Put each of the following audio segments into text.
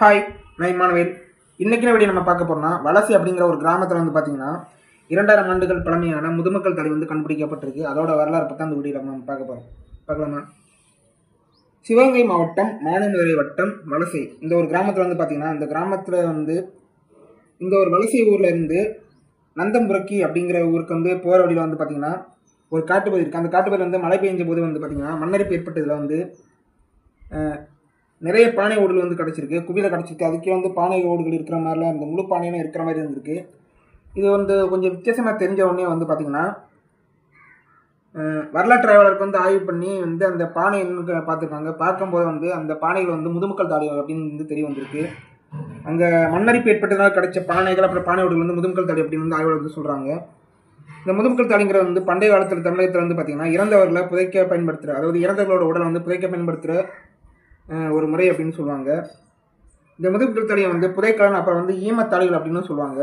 Hi நான் Emmanuel இன்னைக்கு video நம்ம பார்க்க போகிறோம்னா வலசை அப்படிங்கிற ஒரு கிராமத்தில் வந்து பார்த்தீங்கன்னா இரண்டாயிரம் ஆண்டுகள் பழமையான முதுமக்கள் தலை வந்து கண்டுபிடிக்கப்பட்டிருக்கு. அதோட வரலாறு பற்றி அந்த வீடியோவில் நம்ம பார்க்க போகிறோம் பார்க்கலாமா? சிவகங்கை மாவட்டம் மானாமதுரை வட்டம் வலசை. இந்த ஒரு கிராமத்தில் வந்து பார்த்திங்கன்னா இந்த கிராமத்தில் வந்து இந்த ஒரு வலசை ஊரில் இருந்து நந்தம்புரக்கி அப்படிங்கிற ஊருக்கு வந்து போகிற வழியில் வந்து பார்த்திங்கன்னா ஒரு காட்டுப்பகுதி இருக்குது அந்த காட்டுப்பகுதியில் வந்து மழை பெஞ்ச போது வந்து பார்த்தீங்கன்னா மண்ணரிப்பு ஏற்பட்டதில் வந்து நிறைய பானை ஓடுகள் வந்து கிடச்சிருக்கு. குவியில் கிடச்சிருக்கு. அதுக்கே வந்து பானை ஓடுகள் இருக்கிற மாதிரிலாம் இந்த முழு பானையும் இருக்கிற மாதிரி இருந்திருக்கு. இது வந்து கொஞ்சம் வித்தியாசமாக தெரிஞ்ச உடனே வந்து பார்த்திங்கன்னா வரலாற்று ஆய்வாளருக்கு வந்து ஆய்வு பண்ணி வந்து அந்த பானை பார்த்துருக்காங்க பார்க்கும்போது வந்து அந்த பானைகள் வந்து முதுமக்கள் தாடி அப்படின்னு வந்து தெரிய வந்திருக்கு. அங்கே மண்ணரிப்பு ஏற்பட்டதுனால கிடைச்ச பானைகள் அப்புறம் பானை ஓடுகள் வந்து முதுமக்கள் தாடி அப்படின்னு வந்து ஆய்வாளர் வந்து சொல்கிறாங்க இந்த முதுமக்கள் தாடிங்கிறது வந்து பண்டைய காலத்தில் தமிழகத்தில் வந்து பார்த்திங்கன்னா இறந்தவர்களை புதைக்க பயன்படுத்துகிற அதாவது இறந்தவர்களோட உடலை வந்து புதைக்க பயன்படுத்துகிற ஒரு முறை அப்படின்னு சொல்லுவாங்க. இந்த முதுகுகள் தடையை வந்து புதைக்கலன் அப்புறம் வந்து ஈமத்தாளிகள் அப்படின்னு சொல்லுவாங்க.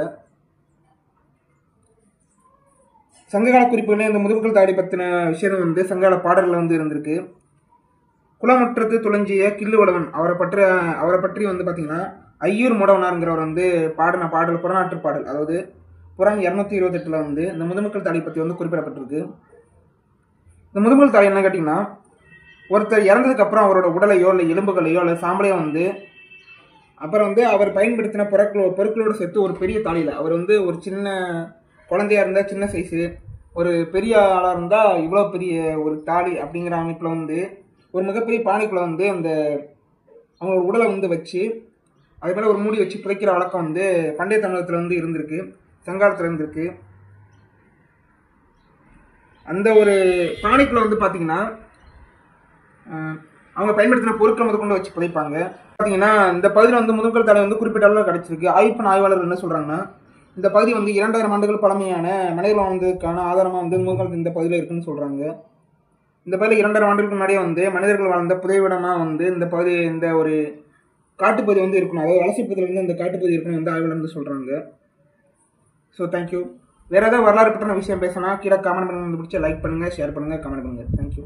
சங்ககால குறிப்புகளே இந்த முதுகுகள் தாடி பற்றின விஷயம் வந்து சங்ககால பாடல்கள் வந்து இருந்திருக்கு. குளமுற்றத்து துளஞ்சிய கில்லுவளவன் அவரை பற்றி அவரை பற்றி வந்து பார்த்தீங்கன்னா ஐயூர் முடவனாருங்கிறவர் வந்து பாடின பாடல் புறநாற்று பாடல். அதாவது புறம் இரநூத்தி இருபத்தெட்டில் வந்து இந்த முதுமக்கள் தாடி பற்றி வந்து குறிப்பிடப்பட்டிருக்கு. இந்த முதுமக்கள் தாடி என்ன கேட்டிங்கன்னா ஒருத்தர் இறந்ததுக்கு அப்புறம் அவரோட உடலையோ இல்லை எலும்புகளையோ இல்லை சாம்பலையோ வந்து அப்புறம் வந்து அவர் பயன்படுத்தின பொருட்களோ பொருட்களோடு சேர்த்து ஒரு பெரிய தாலியில் அவர் வந்து ஒரு சின்ன குழந்தையா இருந்தால் சின்ன சைஸு ஒரு பெரிய ஆளாக இருந்தால் இவ்வளோ பெரிய ஒரு தாலி அப்படிங்கிற அமைப்பில் வந்து ஒரு மிகப்பெரிய பானைக்குள்ளே வந்து அந்த அவங்களோட உடலை வந்து வச்சு அது மேலே ஒரு மூடி வச்சு புதைக்கிற வழக்கம் வந்து பண்டைய தமிழகத்தில் வந்து இருந்திருக்கு சங்காலத்தில் இருந்திருக்கு. அந்த ஒரு பானைக்குள்ளே வந்து பார்த்தீங்கன்னா அவங்க பயன்படுத்தின பொருட்கள் முதற்கொண்டு வச்சு புதைப்பாங்க. பார்த்தீங்கன்னா இந்த பகுதியில் வந்து முதுகல் தலை வந்து குறிப்பிட்ட அளவில் கிடச்சிருக்கு. ஆய்வு ஆய்வாளர்கள் என்ன சொல்கிறாங்கன்னா இந்த பகுதி வந்து இரண்டாயிரம் ஆண்டுகள் பழமையான மனிதர்கள் வாழ்ந்ததுக்கான ஆதாரமாக வந்து முதுகல் இந்த பகுதியில் இருக்குன்னு சொல்கிறாங்க இந்த பகுதியில் இரண்டாயிரம் ஆண்டுகளுக்கு முன்னாடியே வந்து மனிதர்கள் வாழ்ந்த புதைவிடமாக வந்து இந்த பகுதி இந்த ஒரு காட்டுப்பகுதி வந்து இருக்கணும். அதாவது வலசை பகுதியில் வந்து இந்த காட்டுப்பகுதி இருக்கணும் வந்து ஆய்வாளர் வந்து சொல்கிறாங்க ஸோ தேங்க்யூ வேறு ஏதாவது வரலாறு பற்றின விஷயம் பேசினா கீழே கமெண்ட் பண்ணுங்க. பிடிச்ச லைக் பண்ணுங்கள் ஷேர் பண்ணுங்கள் கமெண்ட் பண்ணுங்கள் தேங்க்யூ